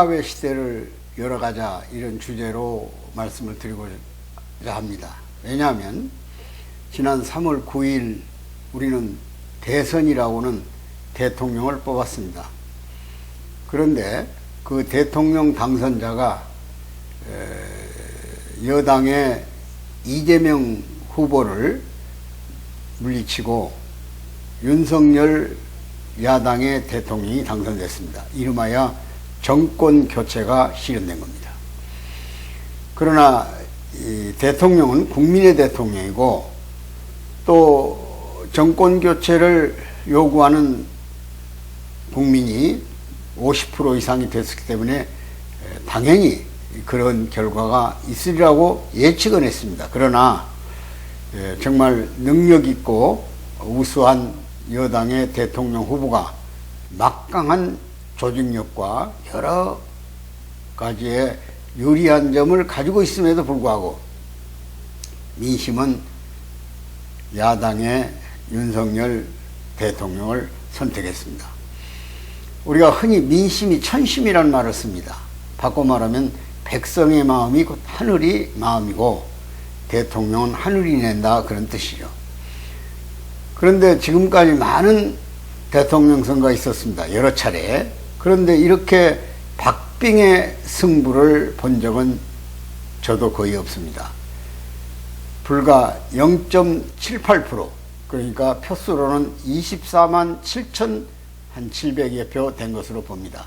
통합의 시대를 열어가자 이런 주제로 말씀을 드리고자 합니다. 왜냐하면 지난 3월 9일 우리는 대선이라고는 대통령을 뽑았습니다. 그런데 그 대통령 당선자가 에, 여당의 이재명 후보를 물리치고 윤석열 야당의 대통령이 당선됐습니다. 이름하여 정권 교체가 실현된 겁니다. 그러나 이 대통령은 국민의 대통령이고 또 정권 교체를 요구하는 국민이 50% 이상이 됐기 때문에 당연히 그런 결과가 있으리라고 예측은 했습니다. 그러나 예, 정말 능력 있고 우수한 여당의 대통령 후보가 막강한 조직력과 여러 가지의 유리한 점을 가지고 있음에도 불구하고 민심은 야당의 윤석열 대통령을 선택했습니다. 우리가 흔히 민심이 천심이라는 말을 씁니다. 바꿔 말하면 백성의 마음이 곧 하늘이 마음이고 대통령은 하늘이 낸다 그런 뜻이죠. 그런데 지금까지 많은 대통령 선거가 있었습니다. 여러 차례. 그런데 이렇게 박빙의 승부를 본 적은 저도 거의 없습니다. 불과 0.78% 그러니까 표수로는 24만 7천 한 700여 표 된 것으로 봅니다.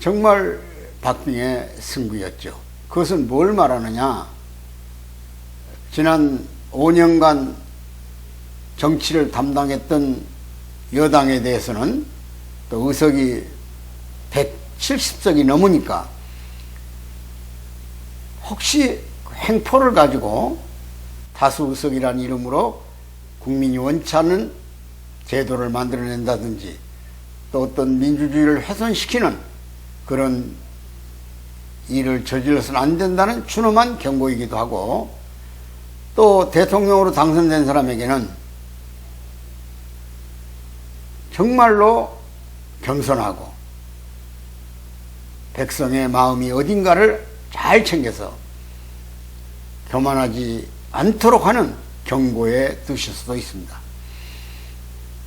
정말 박빙의 승부였죠. 그것은 뭘 말하느냐? 지난 5년간 정치를 담당했던 여당에 대해서는 또 의석이 170석이 넘으니까 혹시 횡포를 가지고 다수 의석이라는 이름으로 국민이 원치 않는 제도를 만들어낸다든지 또 어떤 민주주의를 훼손시키는 그런 일을 저질러서는 안 된다는 준엄한 경고이기도 하고 또 대통령으로 당선된 사람에게는 정말로 겸손하고 백성의 마음이 어딘가를 잘 챙겨서 교만하지 않도록 하는 경고의 뜻일 수도 있습니다.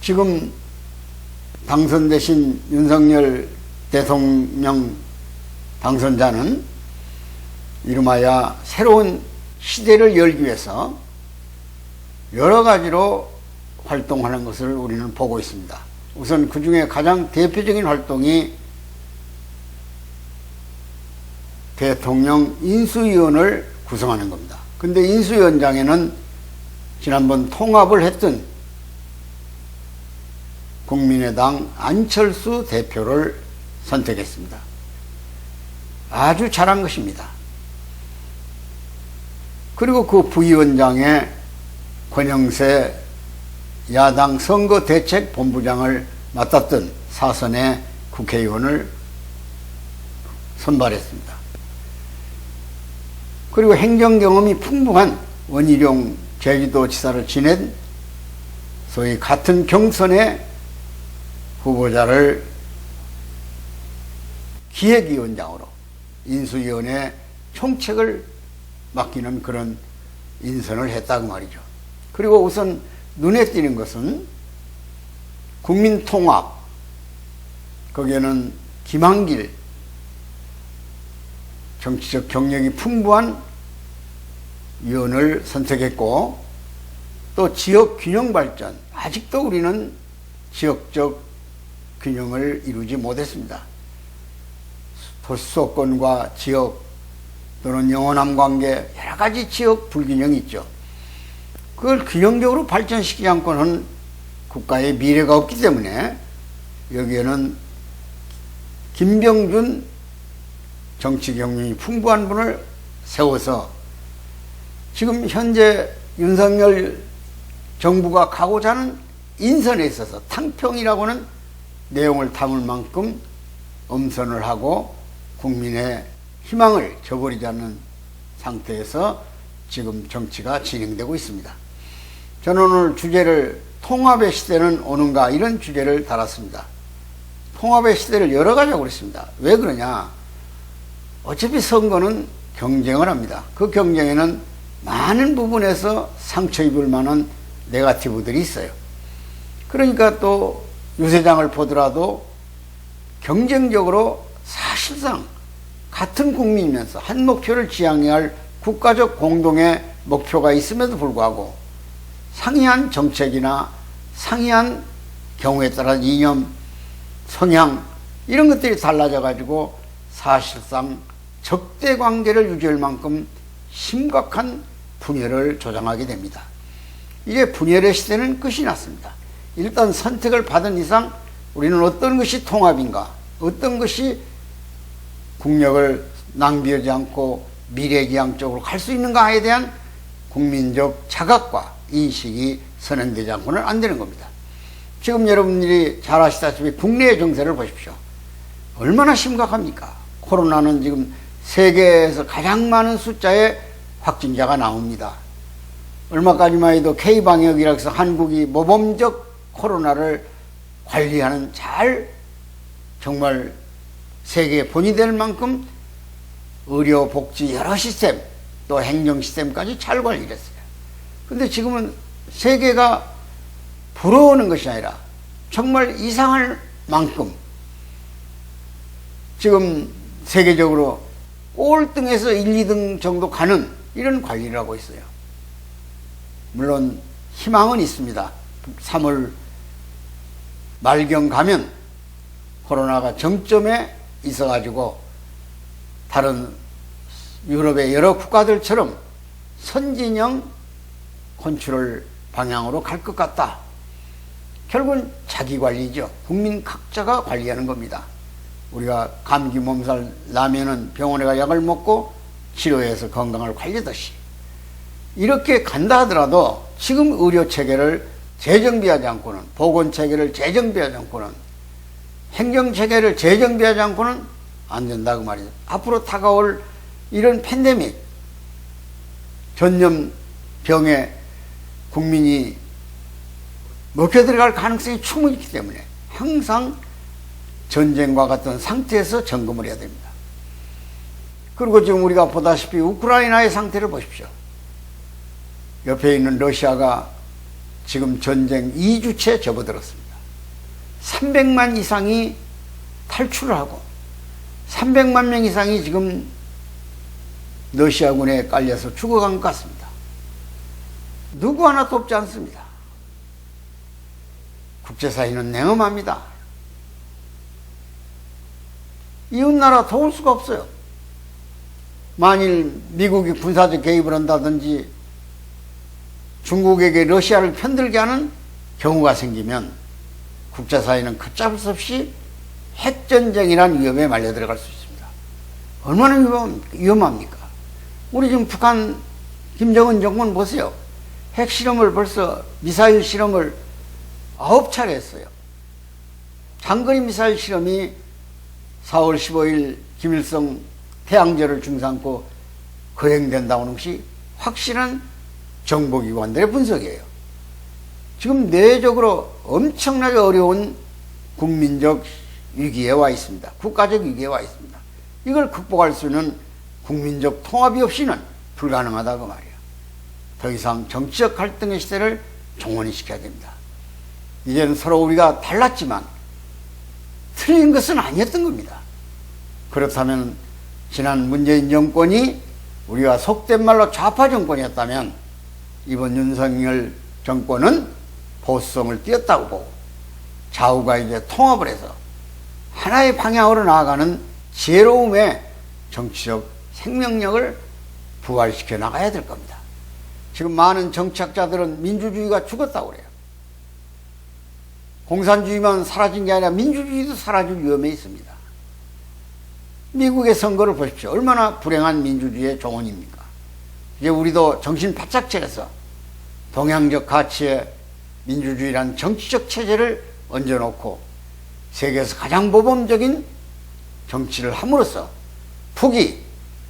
지금 당선되신 윤석열 대통령 당선자는 이름하여 새로운 시대를 열기 위해서 여러 가지로 활동하는 것을 우리는 보고 있습니다. 우선 그 중에 가장 대표적인 활동이 대통령 인수위원을 구성하는 겁니다. 근데 인수위원장에는 지난번 통합을 했던 국민의당 안철수 대표를 선택했습니다. 아주 잘한 것입니다. 그리고 그 부위원장에 권영세 야당 선거대책본부장을 맡았던 사선의 국회의원을 선발했습니다. 그리고 행정 경험이 풍부한 원희룡 제주도지사를 지낸 소위 같은 경선의 후보자를 기획위원장으로 인수위원회 총책을 맡기는 그런 인선을 했다고 말이죠. 그리고 우선 눈에 띄는 것은 국민통합, 거기에는 김한길, 정치적 경력이 풍부한 위원을 선택했고, 또 지역 균형 발전, 아직도 우리는 지역적 균형을 이루지 못했습니다. 도시소권과 지역 또는 영원함 관계 여러 가지 지역 불균형이 있죠. 그걸 균형적으로 발전시키지 않고는 국가의 미래가 없기 때문에 여기에는 김병준 정치 경륜이 풍부한 분을 세워서 지금 현재 윤석열 정부가 가고자 하는 인선에 있어서 탕평이라고는 내용을 담을 만큼 엄선을 하고 국민의 희망을 저버리지 않는 상태에서 지금 정치가 진행되고 있습니다. 저는 오늘 주제를 통합의 시대는 오는가 이런 주제를 달았습니다. 통합의 시대를 열어가자고 그랬습니다. 왜 그러냐? 어차피 선거는 경쟁을 합니다. 그 경쟁에는 많은 부분에서 상처 입을 만한 네가티브들이 있어요. 그러니까 또 유세장을 보더라도 경쟁적으로 사실상 같은 국민이면서 한 목표를 지향해야 할 국가적 공동의 목표가 있음에도 불구하고 상이한 정책이나 상이한 경우에 따라 이념, 성향 이런 것들이 달라져 가지고 사실상 적대 관계를 유지할 만큼 심각한 분열을 조장하게 됩니다. 이제 분열의 시대는 끝이 났습니다. 일단 선택을 받은 이상 우리는 어떤 것이 통합인가, 어떤 것이 국력을 낭비하지 않고 미래지향적으로 갈 수 있는가에 대한 국민적 자각과 인식이 선언되지 않고는 안 되는 겁니다. 지금 여러분들이 잘 아시다시피 국내의 정세를 보십시오. 얼마나 심각합니까? 코로나는 지금 세계에서 가장 많은 숫자의 확진자가 나옵니다. 얼마까지만 해도 K방역이라고 해서 한국이 모범적 코로나를 관리하는 잘 정말 세계에 본이 될 만큼 의료, 복지 여러 시스템 또 행정 시스템까지 잘 관리를 했어요. 근데 지금은 세계가 부러워하는 것이 아니라 정말 이상할 만큼 지금 세계적으로 꼴등에서 1, 2등 정도 가는 이런 관리를 하고 있어요. 물론 희망은 있습니다. 3월 말경 가면 코로나가 정점에 있어가지고 다른 유럽의 여러 국가들처럼 선진형 컨트롤 방향으로 갈 것 같다. 결국은 자기 관리죠. 국민 각자가 관리하는 겁니다. 우리가 감기 몸살 나면은 병원에 가 약을 먹고 치료해서 건강을 관리하듯이 이렇게 간다 하더라도 지금 의료 체계를 재정비하지 않고는 보건 체계를 재정비하지 않고는 행정 체계를 재정비하지 않고는 안 된다고 말이죠. 앞으로 다가올 이런 팬데믹 전염병에 국민이 먹혀 들어갈 가능성이 충분히 있기 때문에 항상 전쟁과 같은 상태에서 점검을 해야 됩니다. 그리고 지금 우리가 보다시피 우크라이나의 상태를 보십시오. 옆에 있는 러시아가 지금 전쟁 2주째 접어들었습니다. 300만 이상이 탈출을 하고 300만 명 이상이 지금 러시아군에 깔려서 죽어간 것 같습니다. 누구 하나 돕지 않습니다. 국제사회는 냉엄합니다. 이웃나라 도울 수가 없어요. 만일 미국이 군사적 개입을 한다든지 중국에게 러시아를 편들게 하는 경우가 생기면 국제사회는 걷잡을 수 없이 핵전쟁이라는 위험에 말려 들어갈 수 있습니다. 얼마나 위험, 위험합니까? 우리 지금 북한 김정은 정권 보세요. 핵실험을 벌써 미사일 실험을 아홉 차례 했어요. 장거리 미사일 실험이 4월 15일 김일성 태양절을 중삼고 거행된다고 하는 것이 확실한 정보기관들의 분석이에요. 지금 내적으로 엄청나게 어려운 국민적 위기에 와 있습니다. 국가적 위기에 와 있습니다. 이걸 극복할 수 있는 국민적 통합이 없이는 불가능하다고 말이에요. 더 이상 정치적 갈등의 시대를 종언이 시켜야 됩니다. 이제는 서로 우리가 달랐지만 틀린 것은 아니었던 겁니다. 그렇다면 지난 문재인 정권이 우리가 속된 말로 좌파 정권이었다면 이번 윤석열 정권은 보수성을 띄었다고 보고 좌우가 이제 통합을 해서 하나의 방향으로 나아가는 지혜로움의 정치적 생명력을 부활시켜 나가야 될 겁니다. 지금 많은 정치학자들은 민주주의가 죽었다고 그래요. 공산주의만 사라진 게 아니라 민주주의도 사라질 위험에 있습니다. 미국의 선거를 보십시오. 얼마나 불행한 민주주의의 종언입니까? 이제 우리도 정신 바짝 차려서 동양적 가치의 민주주의란 정치적 체제를 얹어놓고 세계에서 가장 모범적인 정치를 함으로써 북이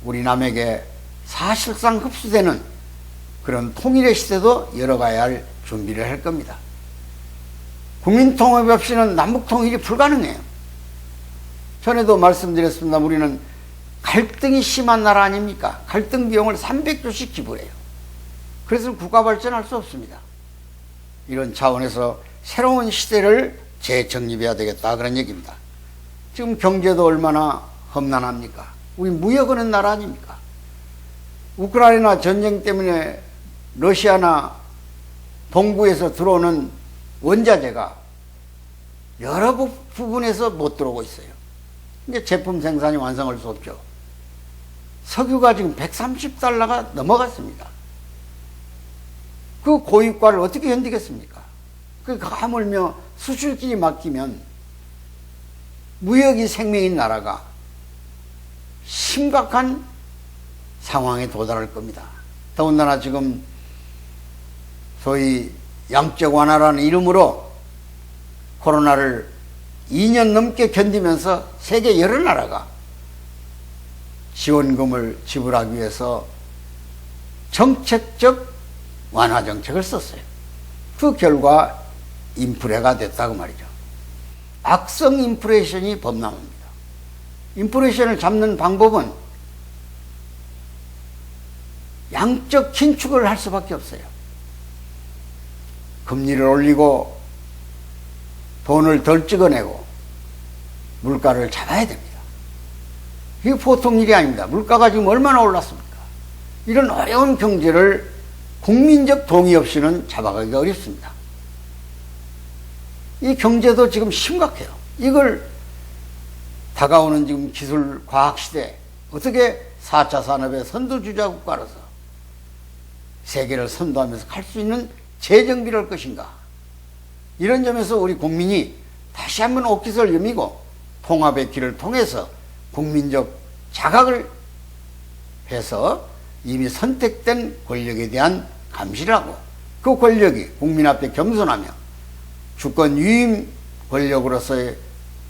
우리 남에게 사실상 흡수되는 그런 통일의 시대도 열어가야 할 준비를 할 겁니다. 국민 통합 없이는 남북 통일이 불가능해요. 전에도 말씀드렸습니다. 우리는 갈등이 심한 나라 아닙니까? 갈등 비용을 300조씩 지불해요. 그래서 국가 발전할 수 없습니다. 이런 차원에서 새로운 시대를 재정립해야 되겠다 그런 얘기입니다. 지금 경제도 얼마나 험난합니까? 우리 무역하는 나라 아닙니까? 우크라이나 전쟁 때문에 러시아나 동부에서 들어오는 원자재가 여러 부- 부분에서 못 들어오고 있어요. 이제 제품 생산이 완성할 수 없죠. 석유가 지금 130달러가 넘어갔습니다. 그 고유가를 어떻게 견디겠습니까? 그 하물며 수출길이 막히면 무역이 생명인 나라가 심각한 상황에 도달할 겁니다. 더군다나 지금 소위 양적 완화라는 이름으로 코로나를 2년 넘게 견디면서 세계 여러 나라가 지원금을 지불하기 위해서 정책적 완화 정책을 썼어요. 그 결과 인플레가 됐다고 말이죠. 악성 인플레이션이 범람합니다. 인플레이션을 잡는 방법은 양적 긴축을 할 수밖에 없어요. 금리를 올리고 돈을 덜 찍어내고 물가를 잡아야 됩니다. 이게 보통 일이 아닙니다. 물가가 지금 얼마나 올랐습니까? 이런 어려운 경제를 국민적 동의 없이는 잡아가기가 어렵습니다. 이 경제도 지금 심각해요. 이걸 다가오는 지금 기술 과학 시대 어떻게 4차 산업의 선두주자 국가로서 세계를 선도하면서 갈 수 있는 재정비를 할 것인가? 이런 점에서 우리 국민이 다시 한번 옷깃을 여미고 통합의 길을 통해서 국민적 자각을 해서 이미 선택된 권력에 대한 감시를 하고 그 권력이 국민 앞에 겸손하며 주권 유임 권력으로서의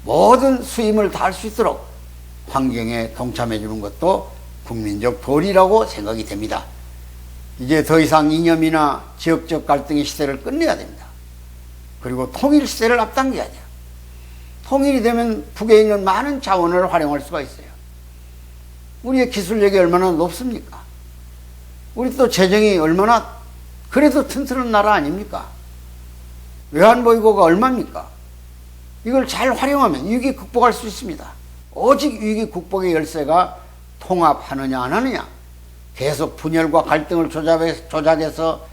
모든 수임을 다할 수 있도록 환경에 동참해 주는 것도 국민적 도리라고 생각이 됩니다. 이제 더 이상 이념이나 지역적 갈등의 시대를 끝내야 됩니다. 그리고 통일 시대를 앞당겨야 돼요. 통일이 되면 북에 있는 많은 자원을 활용할 수가 있어요. 우리의 기술력이 얼마나 높습니까? 우리 또 재정이 얼마나 그래도 튼튼한 나라 아닙니까? 외환보유고가 얼마입니까? 이걸 잘 활용하면 위기 극복할 수 있습니다. 오직 위기 극복의 열쇠가 통합하느냐 안 하느냐 계속 분열과 갈등을 조작해, 조작해서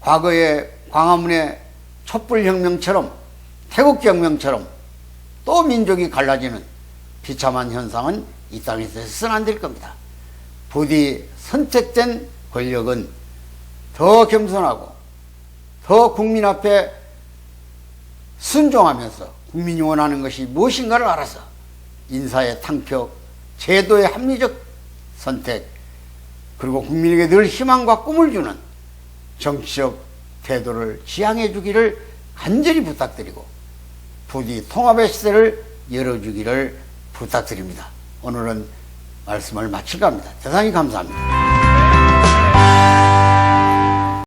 과거의 광화문의 촛불혁명처럼 태국혁명처럼 또 민족이 갈라지는 비참한 현상은 이 땅에서 해서는 안 될 겁니다. 부디 선택된 권력은 더 겸손하고 더 국민 앞에 순종하면서 국민이 원하는 것이 무엇인가를 알아서 인사의 탕표, 제도의 합리적 선택, 그리고 국민에게 늘 희망과 꿈을 주는 정치적 태도를 지향해 주기를 간절히 부탁드리고 부디 통합의 시대를 열어주기를 부탁드립니다. 오늘은 말씀을 마칠까 합니다. 대단히 감사합니다.